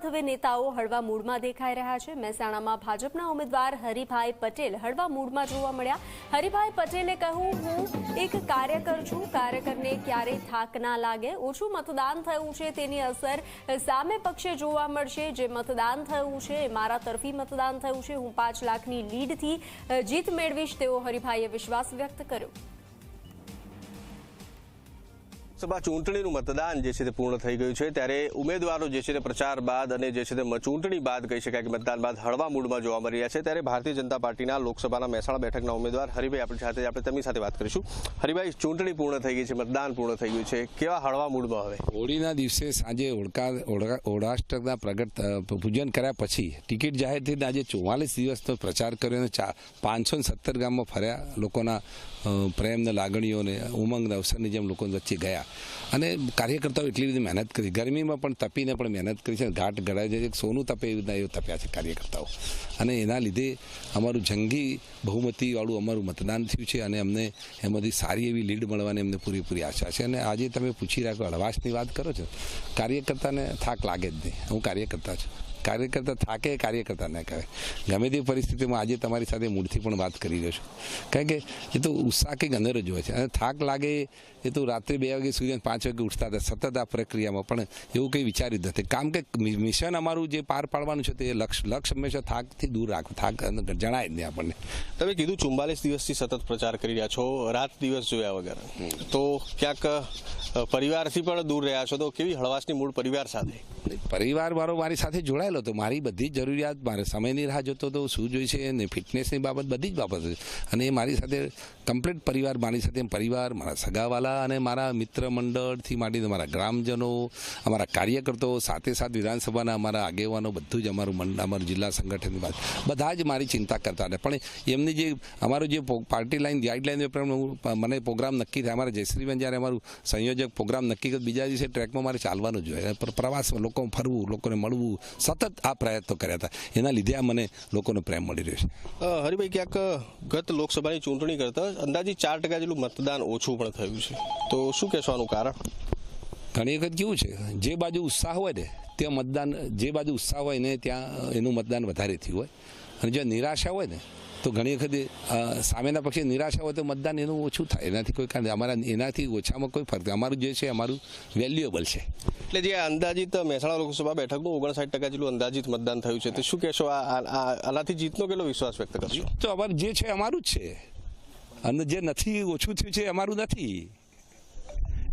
બાદ હવે નેતાઓ હળવા મૂડમાં દેખાઈ રહ્યા છે. મહેસાણામાં ભાજપના ઉમેદવાર હરિભાઈ પટેલ હળવા મૂડમાં જોવા મળ્યા. હરિભાઈ પટેલે કહ્યું, હું એક કાર્યકર છું. કાર્યકરને ક્યારેય થાક ના લાગે. ઓછું મતદાન થયું છે તેની અસર સામે પક્ષે જોવા મળશે. જે મતદાન થયું છે મારા તરફી મતદાન થયું છે. હું પાંચ લાખની લીડથી જીત મેળવીશ. તેવો હરિભાઈએ વિશ્વાસ વ્યક્ત કર્યો. સભા ચૂંટણીનું મતદાન જે છે તે પૂર્ણ થઈ ગયું છે. ત્યારે ઉમેદવારો જે છે તે પ્રચાર બાદ અને જે છે તે ચૂંટણી બાદ કહી શકાય કે મતદાન બાદ હળવા મૂડમાં જોવા મળી રહ્યા છે. ત્યારે ભારતીય જનતા પાર્ટીના લોકસભાના મહેસાણા બેઠકના ઉમેદવાર હરિભાઈ આપણી સાથે આપણે તેમની સાથે વાત કરીશું. હરિભાઈ, ચૂંટણી પૂર્ણ થઈ ગઈ છે, મતદાન પૂર્ણ થઈ ગયું છે. કેવા હળવા મૂડમાં હવે? હોળીના દિવસે સાંજે ઓળકા ઓળાષ્ટકના પ્રગટ પૂજન કર્યા પછી ટિકિટ જાહેર થઈને આજે ચોવાલીસ દિવસનો પ્રચાર કર્યો અને પાંચસો સત્તર ગામમાં ફર્યા લોકોના પ્રેમને લાગણીઓને ઉમંગ અવસરની જેમ લોકો વચ્ચે ગયા. અને કાર્યકર્તાઓ એટલી બધી મહેનત કરી. ગરમીમાં પણ તપીને પણ મહેનત કરી છે ઘાટ ગળાય છે. સોનું તપે એવી રીતના એવું તપ્યા છે કાર્યકર્તાઓ. અને એના લીધે અમારું જંગી બહુમતીવાળું અમારું મતદાન થયું છે અને અમને એમાંથી સારી એવી લીડ મળવાની અમને પૂરેપૂરી આશા છે. અને આજે તમે પૂછી રાખો હળવાશની વાત કરો છો. કાર્યકર્તાને થાક લાગે જ નહીં. હું કાર્યકર્તા છું. કાર્યકર્તા થાકે કાર્યકર્તા ના કહેવાય ગમે તે પરિસ્થિતિમાં આજે તમારી સાથે મૂળથી પણ વાત કરી રહ્યો છું. કારણ કે એ તો ઉત્સાહ કંઈક અંદર જ હોય છે. અને થાક લાગે એ તો રાત્રે બે વાગે સુધી પાંચ વાગે ઉઠતા હતા સતત આ પ્રક્રિયામાં. પણ એવું કંઈ વિચાર્યું જ નથી. કામ કે મિશન અમારું જે પાર પાડવાનું છે તે લક્ષ્ય લક્ષ્ય હંમેશા થાકથી દૂર રાખવું થાક જણાય જ નહીં આપણને. તમે કીધું ચુમ્બાલીસ દિવસથી સતત પ્રચાર કરી રહ્યા છો રાત દિવસ જોયા વગર. તો ક્યાંક પરિવારથી પણ દૂર રહ્યા છો. તો કેવી હળવાશની મૂળ પરિવાર સાથે? પરિવાર મારો મારી સાથે જોડાયેલો હતો મારી બધી જ જરૂરિયાત, મારે સમયની રાહ જોતો હતો, શું જોઈશે ને ફિટનેસની બાબત બધી જ બાબત છે. અને એ મારી સાથે કમ્પ્લીટ પરિવાર, મારી સાથે પરિવાર, મારા સગાવાલા અને મારા મિત્ર મંડળથી માંડીને મારા ગ્રામજનો, અમારા કાર્યકર્તાઓ સાથે સાથે વિધાનસભાના અમારા આગેવાનો, બધું જ અમારું મંડ અમારું જિલ્લા સંગઠનની વાત બધા જ મારી ચિંતા કરતા હતા. પણ એમની જે, અમારું જે પાર્ટી લાઈન, ગાઈડલાઈન પ્રમાણે મને પ્રોગ્રામ નક્કી થાય. અમારે જયશ્રીબેન જ્યારે અમારું સંયોજક પ્રોગ્રામ નક્કી કર્યો, બીજા દિવસે ટ્રેકમાં મારે ચાલવાનું જ હોય. પર પ્રવાસમાં લોકો ફરવું, લોકોને મળવું સતત આ પ્રયત્નો કર્યા હતા. એના લીધે આ મને લોકોનો પ્રેમ મળી રહ્યો છે. હરિભાઈ ક્યાંક ગત લોકસભાની ચૂંટણી કરતા અંદાજે ચાર ટકા જેટલું મતદાન ઓછું પણ થયું છે. તો શું કહેવાનું કારણ? ઘણી વખત કેવું છે જે બાજુ ઉત્સાહ હોય ને ત્યાં મતદાન જે બાજુ ઉત્સાહ હોય ને ત્યાં એનું મતદાન વધારે થયું હોય. અને જો નિરાશા હોય ને તો ઘણી વખત સામેના પક્ષે નિરાશા હોય તો મતદાન એનું ઓછું થાય. એનાથી કોઈ કારણ અમારા એનાથી ઓછામાં કોઈ ફરક અમારું જે છે અમારું વેલ્યુએબલ છે. એટલે જે અંદાજિત મહેસાણા લોકસભા બેઠકનું ઓગણસાઠ ટકા જેટલું અંદાજિત મતદાન થયું છે તો શું કહેશો? આનાથી જીતનો કેટલો વિશ્વાસ વ્યક્ત કરશો? તો અમારું જે છે અમારું જ છે. અને જે નથી ઓછું થયું છે એ અમારું નથી.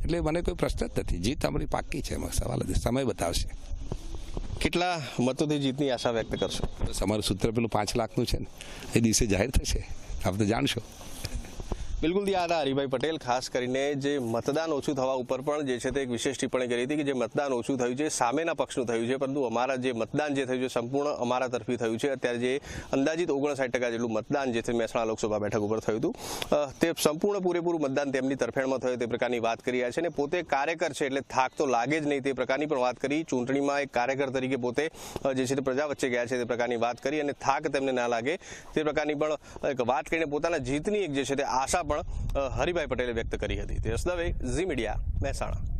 એટલે મને કોઈ પ્રશ્ન જ નથી. જીત અમારી પાકી છે એમાં સવાલ સમય બતાવશે. કેટલા મતોથી જીતની આશા વ્યક્ત કરશો? તમારું સૂત્ર પેલું પાંચ લાખનું છે ને, એ દિવસે જાહેર થશે. આપ તો જાણશો. બિલકુલ ત્યાં હતા હરિભાઈ પટેલ, ખાસ કરીને જે મતદાન ઓછું થવા ઉપર પણ જે છે તે એક વિશેષ ટિપ્પણી કરી હતી કે જે મતદાન ઓછું થયું છે સામેના પક્ષનું થયું છે, પરંતુ અમારા જે મતદાન જે થયું છે સંપૂર્ણ અમારા તરફી થયું છે. અત્યારે જે અંદાજિત ઓગણસાઠ ટકા જેટલું મતદાન જે છે મહેસાણા લોકસભા બેઠક ઉપર થયું હતું. તે સંપૂર્ણ પૂરેપૂરું મતદાન તેમની તરફેણમાં થયું, તે પ્રકારની વાત કરી રહ્યા છે અને પોતે કાર્યકર છે એટલે થાક તો લાગે જ નહીં તે પ્રકારની પણ વાત કરી. ચૂંટણીમાં એક કાર્યકર તરીકે પોતે જે છે તે પ્રજા વચ્ચે ગયા છે તે પ્રકારની વાત કરી અને થાક તેમને ના લાગે. તે પ્રકારની પણ એક વાત કરીને પોતાના જીતની એક જે છે તે આશા પણ હરિભાઈ પટેલે વ્યક્ત કરી હતી. તે દવે ઝી મીડિયા મહેસાણા.